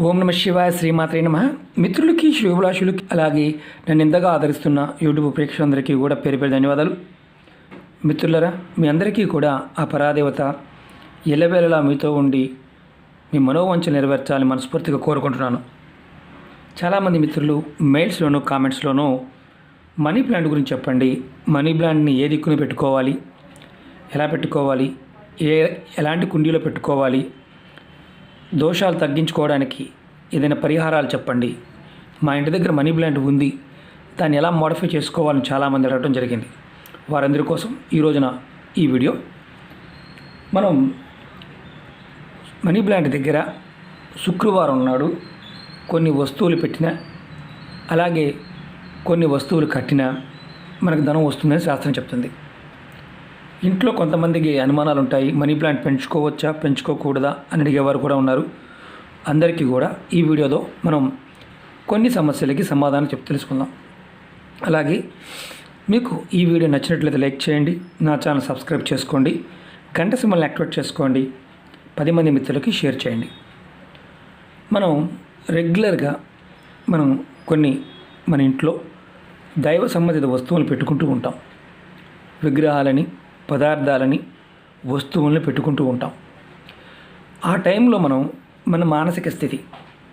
ఓం నమ శివాయ శ్రీమాత్రే నమ. మిత్రులకి శ్రీభిలాషులకి అలాగే నన్ను ఇంతగా ఆదరిస్తున్న యూట్యూబ్ ప్రేక్షకులందరికీ కూడా పేరు పేరు ధన్యవాదాలు. మిత్రులరా మీ అందరికీ కూడా ఆ పరాదేవత ఎల్లవేళలా మీతో ఉండి మీ మనోవంచన నెరవేర్చాలని మనస్ఫూర్తిగా కోరుకుంటున్నాను. చాలామంది మిత్రులు మెయిల్స్లోనూ కామెంట్స్లోనూ మనీ ప్లాంట్ గురించి చెప్పండి. మనీ ప్లాంట్ని ఏ దిక్కున పెట్టుకోవాలి? ఎలా పెట్టుకోవాలి? ఏ ఎలాంటి కుండీలో పెట్టుకోవాలి? దోషాలు తగ్గించుకోవడానికి ఏదైనా పరిహారాలు చెప్పండి. మా ఇంటి దగ్గర మనీ ప్లాంట్ ఉంది. దాన్ని ఎలా మోడిఫై చేసుకోవాలని చాలామంది అడగడం జరిగింది. వారందరి కోసం ఈ రోజున ఈ వీడియో. మనం మనీ ప్లాంట్ దగ్గర శుక్రవారం నాడు కొన్ని వస్తువులు పెట్టిన అలాగే కొన్ని వస్తువులు కట్టినా మనకు ధనం వస్తుందని శాస్త్రం చెప్తుంది. ఇంట్లో కొంతమందికి అనుమానాలు ఉంటాయి మనీ ప్లాంట్ పెంచుకోవచ్చా పెంచుకోకూడదా అని అడిగేవారు కూడా ఉన్నారు. అందరికీ కూడా ఈ వీడియోలో మనం కొన్ని సమస్యలకి సమాధానం చెప్పి తెలుసుకుందాం. అలాగే మీకు ఈ వీడియో నచ్చినట్లయితే లైక్ చేయండి నా ఛానల్ సబ్స్క్రైబ్ చేసుకోండి గంట సింబల్ని యాక్టివేట్ చేసుకోండి పది మంది మిత్రులకి షేర్ చేయండి. మనం రెగ్యులర్గా మనం కొన్ని మన ఇంట్లో దైవ సంబంధిత వస్తువులు పెట్టుకుంటూ ఉంటాం. విగ్రహాలని పదార్థాలని వస్తువుల్ని పెట్టుకుంటూ ఉంటాం. ఆ టైంలో మనం మన మానసిక స్థితి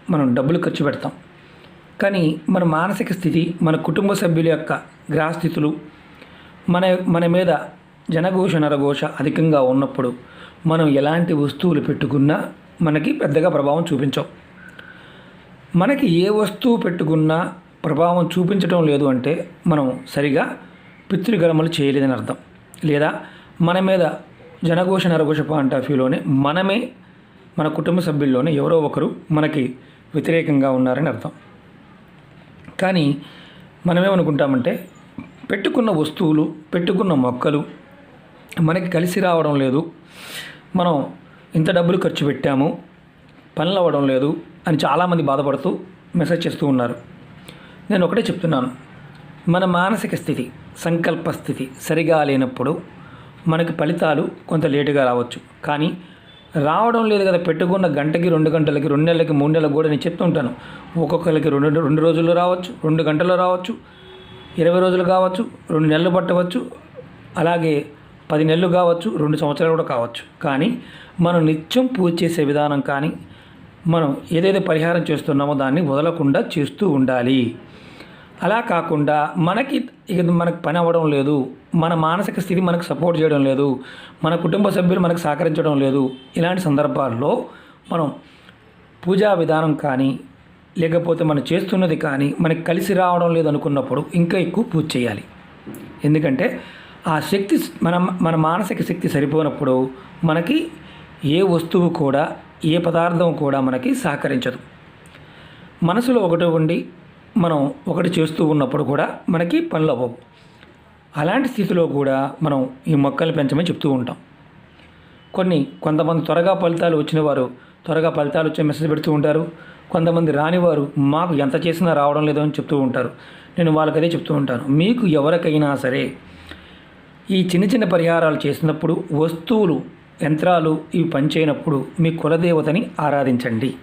మనం డబ్బులు ఖర్చు పెడతాం. కానీ మన మానసిక స్థితి మన కుటుంబ సభ్యుల యొక్క గ్రహస్థితులు మన మన మీద జనఘోష నరఘోష అధికంగా ఉన్నప్పుడు మనం ఎలాంటి వస్తువులు పెట్టుకున్నా మనకి పెద్దగా ప్రభావం చూపించవు. మనకి ఏ వస్తువు పెట్టుకున్నా ప్రభావం చూపించడం లేదు అంటే మనం సరిగా పితృగలమలు చేయలేదని అర్థం. లేదా మన మీద జనఘోష నరఘోష పాయింట్ మనమే మన కుటుంబ సభ్యుల్లోనే ఎవరో ఒకరు మనకి వ్యతిరేకంగా ఉన్నారని అర్థం. కానీ మనమేమనుకుంటామంటే పెట్టుకున్న వస్తువులు పెట్టుకున్న మొక్కలు మనకి కలిసి రావడం లేదు. మనం ఇంత డబ్బులు ఖర్చు పెట్టాము పనులు అవ్వడం లేదు అని చాలామంది బాధపడుతూ మెసేజ్ చేస్తూ ఉన్నారు. నేను ఒకటే చెప్తున్నాను. మన మానసిక స్థితి సంకల్ప స్థితి సరిగా లేనప్పుడు మనకి ఫలితాలు కొంత లేటుగా రావచ్చు. కానీ రావడం లేదు కదా పెట్టుకున్న గంటకి రెండు గంటలకి రెండు నెలలకి మూడు నెలలకు కూడా నేను చెప్తుంటాను ఒక్కొక్కరికి రెండు రెండు రోజుల్లో రావచ్చు రెండు గంటల్లో రావచ్చు ఇరవై రోజులు కావచ్చు రెండు నెలలు పట్టవచ్చు అలాగే పది నెలలు కావచ్చు రెండు సంవత్సరాలు కూడా కావచ్చు. కానీ మనం నిత్యం పూజ చేసే విధానం కానీ మనం ఏదైతే పరిహారం చేస్తున్నామో దాన్ని వదలకుండా చేస్తూ ఉండాలి. అలా కాకుండా మనకి ఇక మనకు పని అవ్వడం లేదు మన మానసిక స్థితి మనకు సపోర్ట్ చేయడం లేదు మన కుటుంబ సభ్యులు మనకు సహకరించడం లేదు ఇలాంటి సందర్భాల్లో మనం పూజా విధానం కానీ లేకపోతే మనం చేస్తున్నది కానీ మనకి కలిసి రావడం లేదు అనుకున్నప్పుడు ఇంకా ఎక్కువ పూజ చేయాలి. ఎందుకంటే ఆ శక్తి మన మన మానసిక శక్తి సరిపోనప్పుడు మనకి ఏ వస్తువు కూడా ఏ పదార్థం కూడా మనకి సహకరించదు. మనసులో ఒకటి ఉండి మనం ఒకటి చేస్తూ ఉన్నప్పుడు కూడా మనకి పనులు అవ్వవు. అలాంటి స్థితిలో కూడా మనం ఈ మొక్కలు పెంచమని చెప్తూ ఉంటాం. కొన్ని కొంతమంది త్వరగా ఫలితాలు వచ్చిన వారు త్వరగా ఫలితాలు వచ్చే మెసేజ్ పెడుతూ ఉంటారు. కొంతమంది రానివారు మాకు ఎంత చేసినా రావడం లేదు అని చెప్తూ ఉంటారు. నేను వాళ్ళకి అదే చెప్తూ ఉంటాను. మీకు ఎవరికైనా సరే ఈ చిన్న చిన్న పరిహారాలు చేసినప్పుడు వస్తువులు యంత్రాలు ఇవి పనిచేయనప్పుడు మీ కులదేవతని ఆరాధించండి.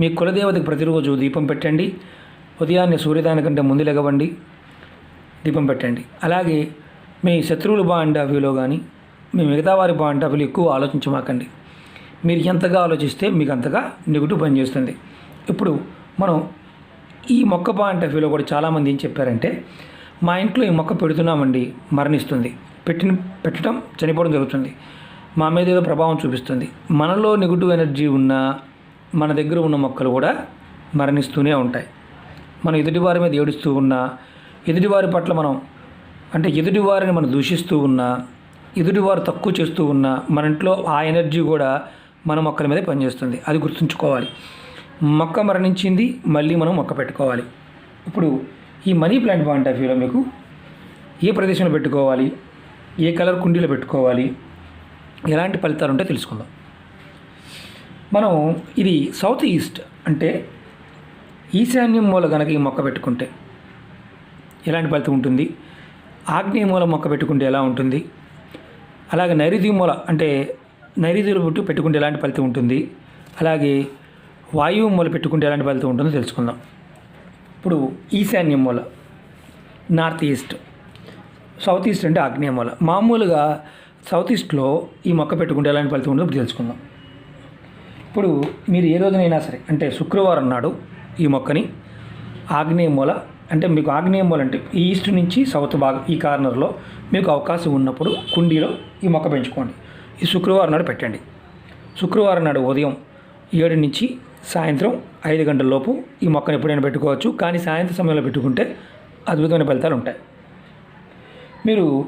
మీ కులదేవతకి ప్రతిరోజు దీపం పెట్టండి. ఉదయాన్నే సూర్యోదయానికంటే ముందు లెగవండి దీపం పెట్టండి. అలాగే మీ శత్రువులు వ్యూలో కానీ మీ మిగతా వారి బాండావ్యూలు ఎక్కువ ఆలోచించమాకండి. మీరు ఎంతగా ఆలోచిస్తే మీకు అంతగా నెగిటివ్ పనిచేస్తుంది ఇప్పుడు మనం ఈ మొక్క పాయింట్ ఆఫ్ వ్యూలో కూడా చాలామంది ఏం చెప్పారంటే మా ఇంట్లో ఈ మొక్క పెడుతున్నామండి మరణిస్తుంది. పెట్టిన పెట్టడం చనిపోవడం జరుగుతుంది. మా మీద ఏదో ప్రభావం చూపిస్తుంది. మనలో నెగిటివ్ ఎనర్జీ ఉన్న మన దగ్గర ఉన్న మొక్కలు కూడా మరణిస్తూనే ఉంటాయి. మనం ఎదుటివారి మీద ఏడుస్తూ ఉన్నా ఎదుటివారి పట్ల మనం అంటే ఎదుటివారిని మనం దూషిస్తూ ఉన్నా ఎదుటివారు తక్కువ చేస్తూ ఉన్నా మన ఇంట్లో ఆ ఎనర్జీ కూడా మన మొక్కల మీదే పనిచేస్తుంది. అది గుర్తుంచుకోవాలి. మొక్క మరణించింది మళ్ళీ మనం మొక్క పెట్టుకోవాలి. ఇప్పుడు ఈ మనీ ప్లాంట్ పాయింట్ ఆఫ్ వ్యూలో మీకు ఏ ప్రదేశంలో పెట్టుకోవాలి ఏ కలర్ కుండీలో పెట్టుకోవాలి ఎలాంటి ఫలితాలు ఉంటే తెలుసుకుందాం. మనం ఇది సౌత్ ఈస్ట్ అంటే ఈశాన్యం మూల కనుక ఈ మొక్క పెట్టుకుంటే ఎలాంటి ఫలితం ఉంటుంది? ఆగ్నేయ మూల మొక్క పెట్టుకుంటే ఎలా ఉంటుంది? అలాగే నైరుతి మూల అంటే నైరుతులు పుట్టు పెట్టుకుంటే ఎలాంటి ఫలితం ఉంటుంది? అలాగే వాయువు మూల పెట్టుకుంటే ఎలాంటి ఫలితం ఉంటుందో తెలుసుకుందాం. ఇప్పుడు ఈశాన్య మూల నార్త్ ఈస్ట్ సౌత్ ఈస్ట్ అంటే ఆగ్నేయ మూల. మామూలుగా సౌత్ ఈస్ట్లో ఈ మొక్క పెట్టుకుంటే ఎలాంటి ఫలితం ఉంటుందో ఇప్పుడు తెలుసుకుందాం. ఇప్పుడు మీరు ఏ రోజునైనా సరే అంటే శుక్రవారం నాడు ఈ మొక్కని ఆగ్నేయ మూల అంటే మీకు ఆగ్నేయ మూల అంటే ఈస్ట్ నుంచి సౌత్ భాగం ఈ కార్నర్లో మీకు అవకాశం ఉన్నప్పుడు కుండీలో ఈ మొక్క పెంచుకోండి. ఈ శుక్రవారం నాడు పెట్టండి. శుక్రవారం నాడు ఉదయం ఏడు నుంచి సాయంత్రం ఐదు గంటల లోపు ఈ మొక్కను ఎప్పుడైనా పెట్టుకోవచ్చు. కానీ సాయంత్రం సమయంలో పెట్టుకుంటే అద్భుతమైన ఫలితాలు ఉంటాయి. మీరు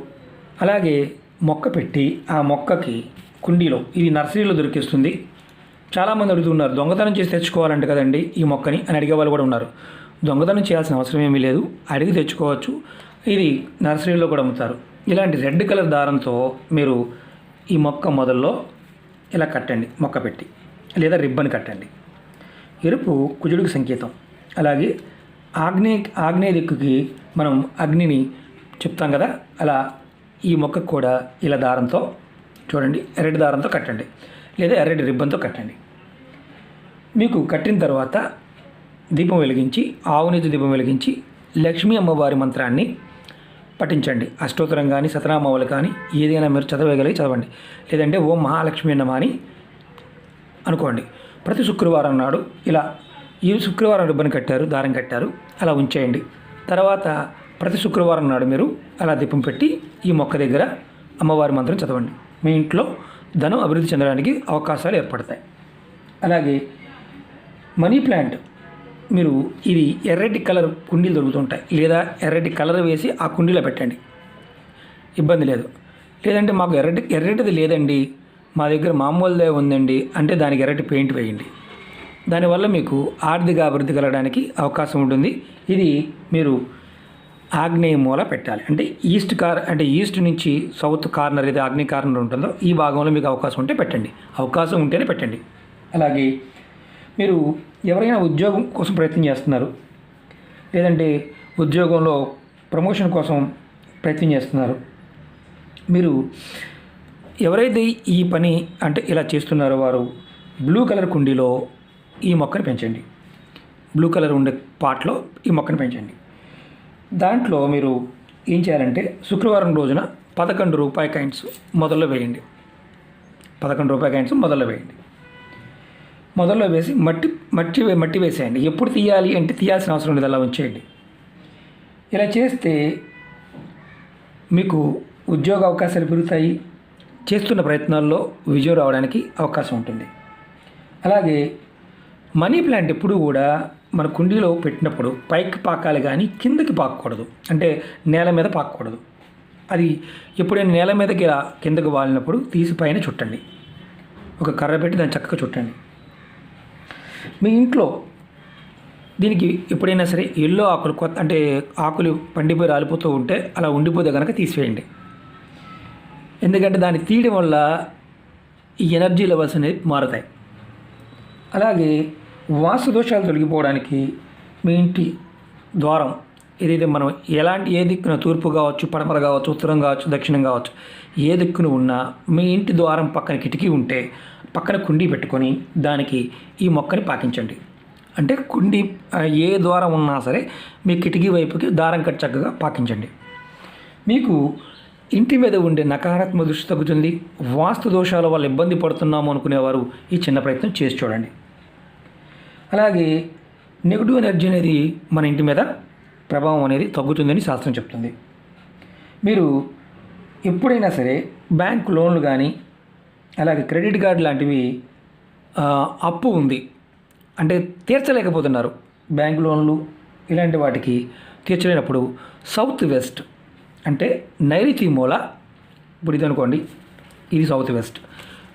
అలాగే మొక్క పెట్టి ఆ మొక్కకి కుండీలో ఇది నర్సరీలో దొరికిస్తుంది. చాలామంది అడుగుతున్నారు దొంగతనం చేసి తెచ్చుకోవాలంట కదండి ఈ మొక్కని? అని అడిగే వాళ్ళు కూడా ఉన్నారు. దొంగతనం చేయాల్సిన అవసరం ఏమీ లేదు అడిగి తెచ్చుకోవచ్చు. ఇది నర్సరీలో కూడా అమ్ముతారు. ఇలాంటి రెడ్ కలర్ దారంతో మీరు ఈ మొక్క మొదల్లో ఇలా కట్టండి మొక్క పెట్టి లేదా రిబ్బన్ కట్టండి. ఎరుపు కుజుడికి సంకేతం. అలాగే ఆగ్నేయ ఆగ్నేయ దిక్కుకి మనం అగ్నిని చెప్తాం కదా అలా ఈ మొక్కకు కూడా ఇలా దారంతో చూడండి ఎర్రటి దారంతో కట్టండి లేదా ఎర్రటి రిబ్బన్తో కట్టండి. మీకు కట్టిన తర్వాత దీపం వెలిగించి ఆవునేతి దీపం వెలిగించి లక్ష్మీ అమ్మవారి మంత్రాన్ని పఠించండి. అష్టోత్తరం కానీ సతనామావులు కానీ ఏదైనా మీరు చదవగలిగి చదవండి. లేదంటే ఓం మహాలక్ష్మి అన్నమా అని అనుకోండి. ప్రతి శుక్రవారం నాడు ఇలా ఈ శుక్రవారం రిబ్బన్ కట్టారు దారం కట్టారు అలా ఉంచేయండి. తర్వాత ప్రతి శుక్రవారం నాడు మీరు అలా దీపం పెట్టి ఈ మొక్క దగ్గర అమ్మవారి మంత్రం చదవండి. మీ ఇంట్లో ధనం అభివృద్ధి చెందడానికి అవకాశాలు ఏర్పడతాయి. అలాగే మనీ ప్లాంట్. మీరు ఇది ఎర్రటి కలర్ కుండీలు దొరుకుతుంటాయి. లేదా ఎర్రటి కలర్ వేసి ఆ కుండీలో పెట్టండి. ఇబ్బంది లేదు. లేదంటే మాకు ఎర్రటి ఎర్రటిది లేదండి. మా దగ్గర మామూలుదే ఉందండి. అంటే దానికి ఎర్రటి పెయింట్ వేయండి. దానివల్ల మీకు ఆర్థిక అభివృద్ధి కలగడానికి అవకాశం ఉంటుంది. ఇది మీరు ఆగ్నేయ మూల పెట్టాలి. అంటే ఈస్ట్ కార్ అంటే ఈస్ట్ నుంచి సౌత్ కార్నర్ ఏదో ఆగ్నేయ కార్నర్ ఉంటుందో ఈ భాగంలో మీకు అవకాశం ఉంటే పెట్టండి. అవకాశం ఉంటేనే పెట్టండి. అలాగే మీరు ఎవరైనా ఉద్యోగం కోసం ప్రయత్నం చేస్తున్నారు. లేదంటే ఉద్యోగంలో ప్రమోషన్ కోసం ప్రయత్నం చేస్తున్నారు. మీరు ఎవరైతే ఈ పని అంటే ఇలా చేస్తున్నారో వారు బ్లూ కలర్ కుండీలో ఈ మొక్కను పెంచండి. బ్లూ కలర్ ఉండే పాట్లో ఈ మొక్కను పెంచండి. దాంట్లో మీరు ఏం చేయాలంటే శుక్రవారం రోజున పదకొండు రూపాయి కాయిన్స్ మొదల్లో వేయండి. పదకొండు రూపాయి కాయిన్స్ మొదల్లో వేయండి. మొదల్లో వేసి మట్టి మట్టి వే- మట్టి వేసేయండి. ఎప్పుడు తీయాలి అంటే తీయాల్సిన అవసరం లేదు అలా ఉంచేయండి. ఇలా చేస్తే మీకు ఉద్యోగ అవకాశాలు పెరుగుతాయి. చేస్తున్న ప్రయత్నాల్లో విజయం రావడానికి అవకాశం ఉంటుంది. అలాగే మనీ ప్లాంట్ ఎప్పుడు కూడా మన కుండీలో పెట్టినప్పుడు పైకి పాకాలి కానీ కిందకి పాకకూడదు. అంటే నేల మీద పాకకూడదు. అది ఎప్పుడైనా నేల మీదకి ఇలా కిందకి వాలినప్పుడు తీసి పైన చుట్టండి. ఒక కర్ర పెట్టి దాన్ని చక్కగా చుట్టండి. మీ ఇంట్లో దీనికి ఎప్పుడైనా సరే ఎల్లో ఆకులు కొత్త అంటే ఆకులు పండిపోయి రాలిపోతూ ఉంటే అలా ఉండిపోతే కనుక తీసివేయండి. ఎందుకంటే దాన్ని తీయడం వల్ల ఈ ఎనర్జీ లెవెల్స్ అనేవి మారుతాయి. అలాగే వాస్తు దోషాలు తొలగిపోవడానికి మీ ఇంటి ద్వారం ఏదైతే మనం ఎలాంటి ఏ దిక్కున తూర్పు కావచ్చు పడమర కావచ్చు ఉత్తరం కావచ్చు దక్షిణం కావచ్చు ఏ దిక్కున ఉన్నా మీ ఇంటి ద్వారం పక్కన కిటికీ ఉంటే పక్కన కుండీ పెట్టుకొని దానికి ఈ మొక్కని పాకించండి. అంటే కుండీ ఏ ద్వారం ఉన్నా సరే మీ కిటికీ వైపుకి దారం కట్ చక్కగా పాకించండి. మీకు ఇంటి మీద ఉండే నకారాత్మక దృష్టి తగ్గుతుంది. వాస్తు దోషాల వల్ల ఇబ్బంది పడుతున్నాము అనుకునేవారు ఈ చిన్న ప్రయత్నం చేసి చూడండి. అలాగే నెగిటివ్ ఎనర్జీ అనేది మన ఇంటి మీద ప్రభావం అనేది తగ్గుతుందని శాస్త్రం చెప్తుంది. మీరు ఎప్పుడైనా సరే బ్యాంక్ లోన్లు కానీ అలాగే క్రెడిట్ కార్డు లాంటివి అప్పు ఉంది. అంటే తీర్చలేకపోతున్నారు. బ్యాంక్ లోన్లు ఇలాంటి వాటికి తీర్చలేనప్పుడు సౌత్ వెస్ట్ అంటే నైరుతి మూల ఇప్పుడు ఇది అనుకోండి ఇది సౌత్ వెస్ట్.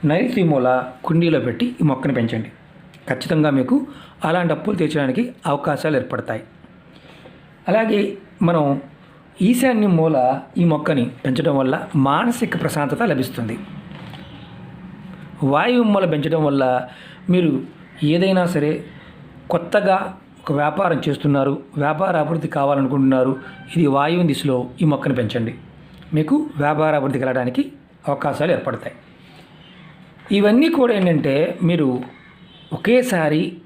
నైరుతి మూల కుండీలో పెట్టి ఈ మొక్కను పెంచండి. ఖచ్చితంగా మీకు అలాంటి అప్పులు తీర్చడానికి అవకాశాలు ఏర్పడతాయి. అలాగే మనం ఈశాన్య మూల ఈ మొక్కని పెంచడం వల్ల మానసిక ప్రశాంతత లభిస్తుంది. వాయువు పెంచడం వల్ల మీరు ఏదైనా సరే కొత్తగా ఒక వ్యాపారం చేస్తున్నారు వ్యాపార అభివృద్ధి కావాలనుకుంటున్నారు ఇది వాయువు దిశలో ఈ మొక్కను పెంచండి. మీకు వ్యాపార అభివృద్ధి కలగడానికి అవకాశాలు ఏర్పడతాయి. ఇవన్నీ కూడా ఏంటంటే మీరు ఒకేసారి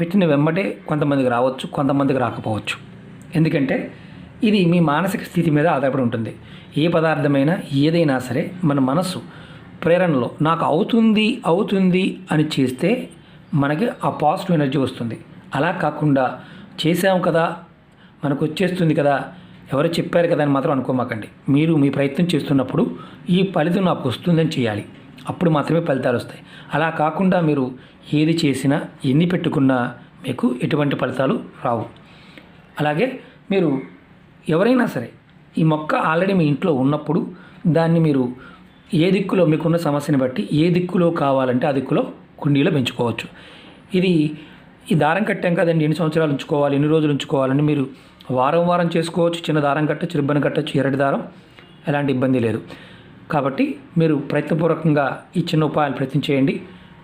పెట్టిన వెంబటే కొంతమందికి రావచ్చు కొంతమందికి రాకపోవచ్చు. ఎందుకంటే ఇది మీ మానసిక స్థితి మీద ఆధారపడి ఉంటుంది. ఏ పదార్థమైనా ఏదైనా సరే మన మనస్సు ప్రేరణలో నాకు అవుతుంది అవుతుంది అని చేస్తే మనకి ఆ పాజిటివ్ ఎనర్జీ వస్తుంది. అలా కాకుండా చేసాం కదా మనకు వచ్చేస్తుంది కదా ఎవరు చెప్పారు కదా అని మాత్రం అనుకోమాకండి. మీరు మీ ప్రయత్నం చేస్తున్నప్పుడు ఈ ఫలితం నాకు వస్తుందని చేయాలి. అప్పుడు మాత్రమే ఫలితాలు వస్తాయి. అలా కాకుండా మీరు ఏది చేసినా ఎన్ని పెట్టుకున్నా మీకు ఎటువంటి ఫలితాలు రావు. అలాగే మీరు ఎవరైనా సరే ఈ మొక్క ఆల్రెడీ మీ ఇంట్లో ఉన్నప్పుడు దాన్ని మీరు ఏ దిక్కులో మీకున్న సమస్యని బట్టి ఏ దిక్కులో కావాలంటే ఆ దిక్కులో కుండీలో పెంచుకోవచ్చు. ఇది ఈ దారం కట్టాం కదండి ఎన్ని సంవత్సరాలు ఉంచుకోవాలి ఎన్ని రోజులు ఉంచుకోవాలని మీరు వారం వారం చేసుకోవచ్చు. చిన్న దారం కట్టచ్చు రిబ్బన్ కట్టచ్చు ఎరటి దారం ఎలాంటి ఇబ్బంది లేదు. కాబట్టి మీరు ప్రయత్నపూర్వకంగా ఈ చిన్న ఉపాయాలు ప్రయత్నం చేయండి.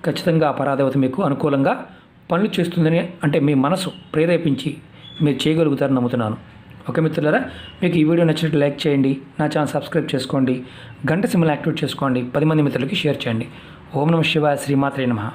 ఖచ్చితంగా ఆ పరాదేవత మీకు అనుకూలంగా పనులు చేస్తుందని అంటే మీ మనసు ప్రేరేపించి మీరు చేయగలుగుతారని నమ్ముతున్నాను. ఓకే మిత్రులారా మీకు ఈ వీడియో నచ్చినట్టు లైక్ చేయండి నా ఛానల్ సబ్స్క్రైబ్ చేసుకోండి గంట సింబల్ యాక్టివేట్ చేసుకోండి పది మంది మిత్రులకి షేర్ చేయండి. ఓం నమ శివాయ శ్రీమాత్రే నమః.